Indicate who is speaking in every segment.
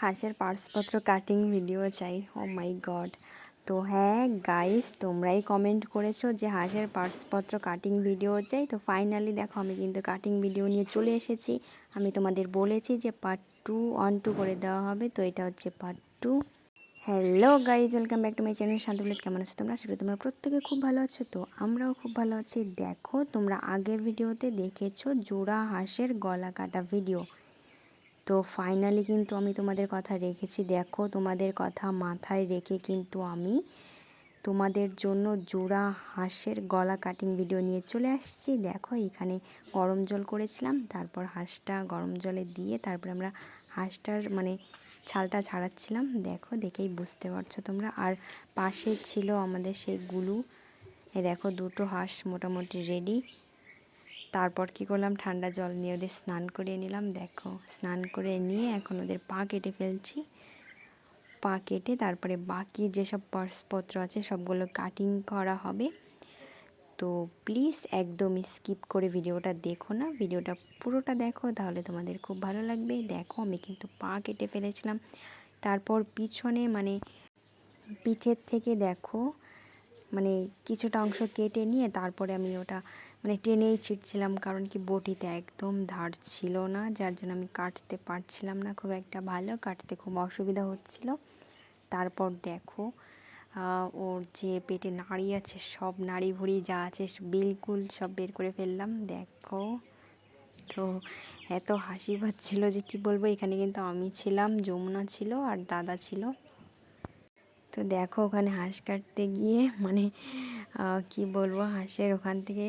Speaker 1: হাঁসের পার্সপত্র cutting video চাই। ও মাই গড তো হ্যাঁ গাইস তোমরাই কমেন্ট করেছ যে হাঁসের পার্সপত্র কাটিং ভিডিও চাই। তো ফাইনালি দেখো, আমি কিন্তু কাটিং ভিডিও নিয়ে চলে এসেছি। আমি তোমাদের বলেছি যে পার্ট টু অন টু করে দেওয়া হবে। তো এটা হচ্ছে part two hello guys welcome back to my channel Shanta Bullet কেমন আছো তোমরা? সেটা তোমরা প্রত্যেকে খুব ভালো আছো। তো আমরাও খুব ভালো আছি। দেখো, তোমরা আগের ভিডিওতে দেখেছ জোড়া হাঁসের গলা কাটা ভিডিও তো ফাইনালি কিন্তু আমি তোমাদের কথা রেখেছি। দেখো, তোমাদের কথা মাথায় রেখে কিন্তু আমি তোমাদের জন্য জোড়া হাঁসের গলা কাটিং ভিডিও নিয়ে চলে আসছি। দেখো, এখানে গরম জল করেছিলাম, তারপর হাঁসটা গরম জলে দিয়ে তারপর আমরা হাঁসটার মানে ছালটা ছাড়াচ্ছিলাম। দেখো, দেখেই বুঝতে পারছ তোমরা। আর পাশে ছিল আমাদের সেই গুলু। এ দেখো, দুটো হাঁস মোটামুটি রেডি তারপর কি করলাম? ঠান্ডা জল নিয়ে ওদের স্নান করিয়ে নিলাম। দেখো, স্নান করে নিয়ে এখন ওদের পা কেটে ফেলছি। পা কেটে তারপরে বাকি যেসব পার্সপত্র আছে, সবগুলো কাটিং করা হবে। তো প্লিজ একদম স্কিপ করে ভিডিওটা দেখো না। ভিডিওটা পুরোটা দেখো, তাহলে তোমাদের খুব ভালো লাগবে। দেখো, আমি কিন্তু পা কেটে ফেলেছিলাম। তারপর পিছনে মানে পিঠের থেকে দেখো মানে কিছুটা অংশ কেটে নিয়ে তারপরে আমি ওটা মানে টেনেই ছিটছিলাম, কারণ কি বটিতে একদম ধার ছিল না, যার জন্য আমি কাটতে পারছিলাম না খুব একটা ভালো, কাটতে খুব অসুবিধা হচ্ছিল। তারপর দেখো ওর যে পেটে নাড়ি আছে, সব নাড়ি ভুড়ি যা আছে বিলকুল সব বের করে ফেললাম। দেখো, তো এত হাসি পাচ্ছিলো যে কি বলব, এখানে কিন্তু আমি ছিলাম, যমুনা ছিল আর দাদা ছিল। তো দেখো ওখানে হাঁস কাটতে গিয়ে মানে কি বলব, হাঁসের ওখান থেকে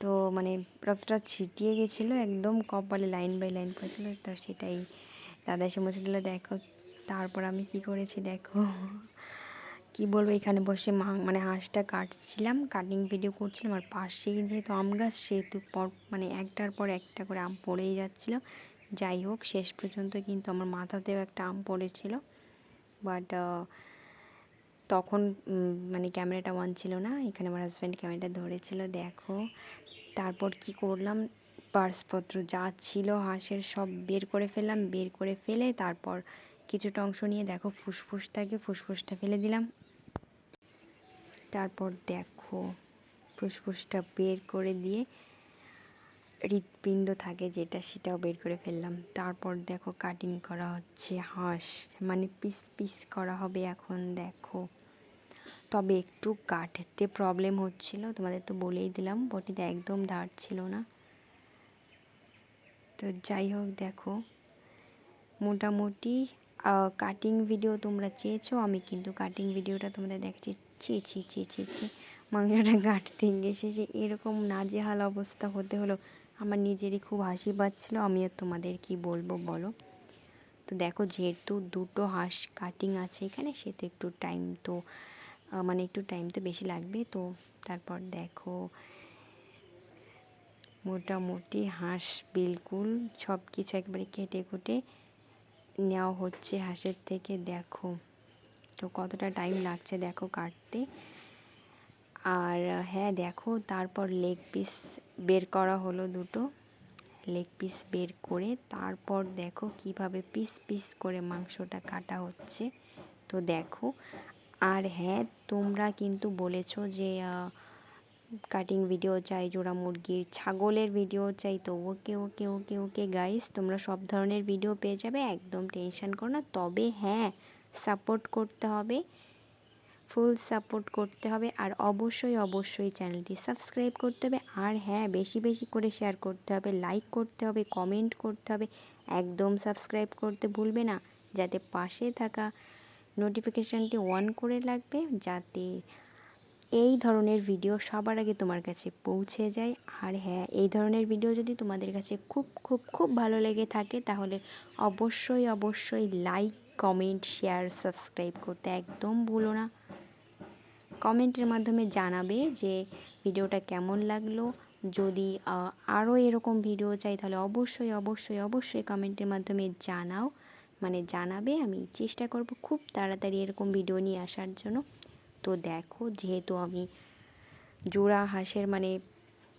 Speaker 1: তো মানে রক্তটা ছিটিয়ে গেছিল একদম কপালে, লাইন বাই লাইন পড়েছিলো তো সেটাই দাদা এসে মুছে দিল, দেখো, তারপর আমি কি করেছি দেখো। কি বলব, এখানে বসে মা মানে হাঁসটা কাটছিলাম, কাটিং ভিডিও করছিলাম, আর পাশেই যেহেতু আম গাছ, সেহেতু পর মানে একটার পর একটা করে আম পড়েই যাচ্ছিল। যাই হোক, শেষ পর্যন্ত কিন্তু আমার মাথাতেও একটা আম পড়েছিল। বাট তখন মানে ক্যামেরাটা অন ছিল না, এখানে আমার হাজব্যান্ড ক্যামেরাটা ধরেছিল, দেখো তারপর কি করলাম? পার্সপত্র যা ছিল হাঁসের সব বের করে ফেললাম। বের করে ফেলে তারপর কিছুটা অংশ নিয়ে দেখো ফুসফুস থাকে ফুসফুসটা ফেলে দিলাম। তারপর দেখো ফুসফুসটা বের করে দিয়ে হৃৎপিণ্ড থাকে যেটা সেটাও বের করে ফেললাম। তারপর দেখো কাটিং করা হচ্ছে হাঁস। মানে পিস পিস করা হবে এখন, দেখো। তবে একটু কাটতে প্রবলেম হচ্ছিল, তোমাদের তো বলেই দিলাম, বটিতে একদম দাঁড় ছিল না। তো যাই হোক, দেখো। মোটামুটি কাটিং ভিডিও তোমরা চেয়েছো, আমি কিন্তু কাটিং ভিডিওটা তোমাদের দেখছি ছি ছি ছি ছি ছি, মাংসটা কাটতে গেছে যে এরকম নাজেহাল অবস্থা হতে হলো, আমার নিজেরই খুব হাসি পাচ্ছিলো, আমি আর তোমাদের কি বলব বলো? তো দেখো, যেহেতু দুটো হাঁস কাটিং আছে এখানে সে তো একটু টাইম তো মানে একটু টাইম তো বেশি লাগবে, তো তারপর দেখো। মোটামুটি হাঁস বিলকুল সব কিছু একবারে কেটে কুটে নেওয়া হচ্ছে হাঁসের থেকে, দেখো। তো কতটা টাইম লাগছে দেখো কাটতে। আর হ্যাঁ দেখো, তারপর লেগ পিস বের করা হলো দুটো। লেগ পিস বের করে তারপর দেখো কীভাবে পিস পিস করে মাংসটা কাটা হচ্ছে। তো দেখো আর হ্যাঁ তোমরা কিন্তু বলেছ যে কাটিং ভিডিও চাই, জোড়া মুরগির ছাগলের ভিডিও চাই, তো ওকে ওকে ওকে ওকে গাইস তোমরা সব ধরনের ভিডিও পেয়ে যাবে, একদম টেনশন করো না। তবে হ্যাঁ সাপোর্ট করতে হবে ফুল সাপোর্ট করতে হবে, আর অবশ্যই অবশ্যই চ্যানেলটি সাবস্ক্রাইব করতে হবে, আর হ্যাঁ বেশি বেশি করে শেয়ার করতে হবে লাইক করতে হবে কমেন্ট করতে হবে, একদম সাবস্ক্রাইব করতে ভুলবে না, যাতে পাশে থাকা নোটিফিকেশানটি অন করে লাগবে যাতে এই ধরনের ভিডিও সবার আগে তোমার কাছে পৌঁছে যায়। আর হ্যাঁ এই ধরনের ভিডিও যদি তোমাদের কাছে খুব খুব খুব ভালো লেগে থাকে, তাহলে অবশ্যই অবশ্যই লাইক কমেন্ট শেয়ার সাবস্ক্রাইব করতে একদম ভুলো না। কমেন্টের মাধ্যমে জানাবে যে ভিডিওটা কেমন লাগল। যদি আরও এরকম ভিডিও চাই, তাহলে অবশ্যই অবশ্যই অবশ্যই কমেন্টের মাধ্যমে জানাও। মানে জানাবে, আমি চেষ্টা করব খুব তাড়াতাড়ি এরকম ভিডিও নিয়ে আসার জন্য। তো দেখো, যেহেতু আমি জোড়া হাঁসের মানে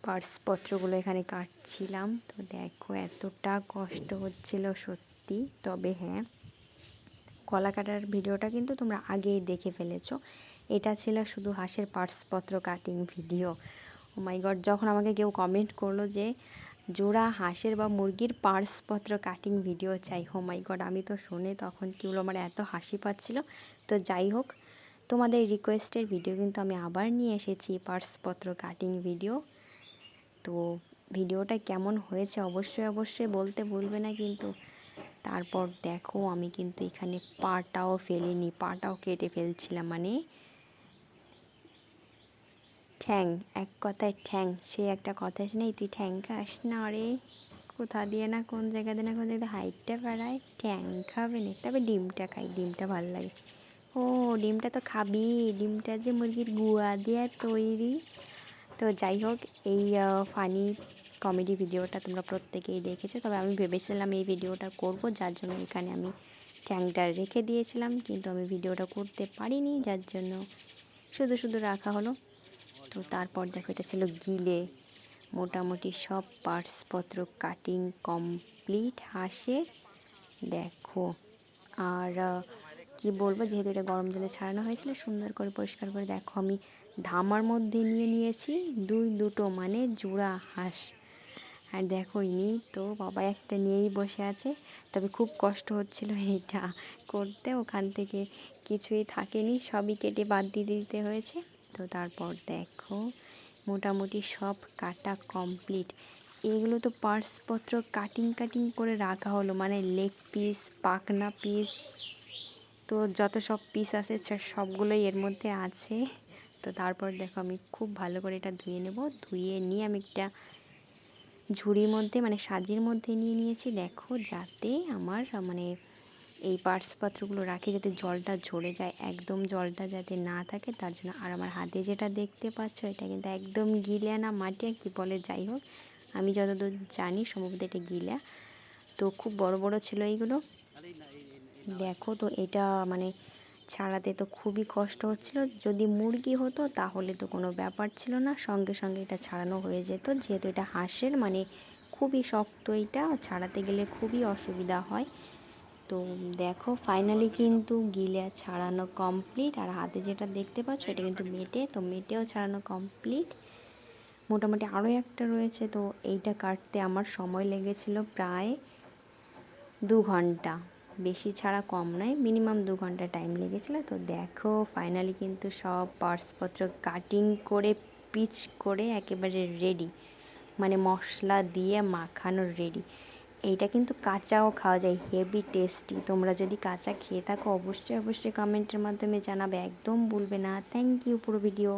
Speaker 1: পার্সপত্রগুলো এখানে কাটছিলাম, তো দেখো এতটা কষ্ট হচ্ছিল সত্যি। তবে হ্যাঁ কলা কাটার ভিডিওটা কিন্তু তোমরা আগেই দেখে ফেলেছো। এটা ছিল শুধু হাঁসের পার্টসপত্র cutting video oh my god যখন আমাকে কেউ কমেন্ট করল যে জোড়া হাঁসের বা মুরগির পার্টসপত্র কাটিং ভিডিও চাই। হো মাই গড আমি তো শুনে তখন কী হলো? আমার এত হাসি পাচ্ছিল। তো যাই হোক, তোমাদের রিকোয়েস্টের ভিডিও কিন্তু আমি আবার নিয়ে এসেছি পার্টসপত্র কাটিং ভিডিও তো ভিডিওটা কেমন হয়েছে অবশ্যই অবশ্যই বলতে ভুলবে না কিন্তু তারপর দেখো আমি কিন্তু এখানে পাটাও ফেলিনি, পাটাও কেটে ফেলছিলাম মানে ঠ্যাং, এক কথায় ঠ্যাং, সে একটা কথা আছে নেই তুই ঠ্যাং খাস না রে? কোথা দিয়ে না কোন জায়গা দিয়ে না কোন জায়গায় হাইটটা বাড়ায়? ঠ্যাং খাবে না তবে ডিমটা খাই, ডিমটা ভালো লাগে। ও, ডিমটা তো খাবি, ডিমটা যে মুরগির গুয়া দিয়ে তৈরি। তো যাই হোক, এই ফানি কমেডি ভিডিওটা তোমরা প্রত্যেকেই দেখেছ, তবে আমি ভেবেছিলাম এই ভিডিওটা করব, যার জন্য এখানে আমি ট্যাংটা রেখে দিয়েছিলাম, কিন্তু আমি ভিডিওটা করতে পারিনি, যার জন্য শুধু শুধু রাখা হলো। তো তারপর দেখো এটা ছিল গিলে। মোটামুটি সব পার্টসপত্র কাটিং কমপ্লিট হাঁসের দেখো। আর কি বলব, যেহেতু এটা গরম জলে ছাড়ানো হয়েছিল, সুন্দর করে পরিষ্কার করে দেখো, আমি ধামার মধ্যে নিয়ে নিয়েছি দুই দুটো মানে জোড়া হাঁস। আর দেখো, ইনি তো বাবা একটা নিয়েই বসে আছে। তবে খুব কষ্ট হচ্ছিল এটা করতে, ওখান থেকে কিছুই থাকেনি, সবই কেটে বাদ দিয়ে দিতে হয়েছে। তো তারপর দেখো, মোটামুটি সব কাটা কমপ্লিট এগুলো তো পার্টসপত্র কাটিং কাটিং করে রাখা হলো মানে লেগ পিস পাকনা পিস তো যত সব পিস আছে সবগুলোই এর মধ্যে আছে। তো তারপর দেখো আমি খুব ভালো করে এটা ধুয়ে নেব। ধুয়ে নিয়ে আমি একটা ঝুড়ির মধ্যে মানে সাজির মধ্যে নিয়ে নিয়েছি, দেখো যাতে আমার মানে এই পার্টসপত্রগুলো রাখি যাতে জলটা ঝরে যায়, একদম জলটা যাতে না থাকে, তার জন্য আর আমার হাতে যেটা দেখতে পাচ্ছ, এটা কিন্তু একদম গিলা না মাটি কি বলে যাই হোক, আমি যতদূর জানি সম্ভবত এটা গিলা তো খুব বড় বড় ছিল এইগুলো। দেখো তো এটা মানে ছাড়াতে তো খুবই কষ্ট হচ্ছিল। যদি মুরগি হতো তাহলে তো কোনো ব্যাপার ছিল না, সঙ্গে সঙ্গে এটা ছাড়ানো হয়ে যেত। যেহেতু এটা হাঁসের মানে খুবই শক্ত এটা, ছাড়াতে গেলে খুবই অসুবিধা হয়। তো দেখো ফাইনালি কিন্তু গিলে ছাড়ানো কমপ্লিট আর হাতে যেটা দেখতে পাচ্ছ এটা কিন্তু মেটে, তো মেটেও ছাড়ানো কমপ্লিট মোটামুটি আরও একটা রয়েছে, তো এইটা কাটতে আমার সময় লেগেছিল প্রায় দু ঘণ্টা। বেশি ছাড়া কম নয় মিনিমাম দু ঘণ্টা টাইম লেগেছিলো। তো দেখো ফাইনালি কিন্তু সব পার্টসপত্র কাটিং করে, পিচ করে একেবারে রেডি মানে মশলা দিয়ে মাখানো রেডি এইটা কিন্তু কাঁচাও খাওয়া যায় হেভি টেস্টি তোমরা যদি কাঁচা খেয়ে থাকো, অবশ্যই অবশ্যই কমেন্টের মাধ্যমে জানাবে। একদম ভুলবে না। থ্যাংক ইউ পুরো ভিডিও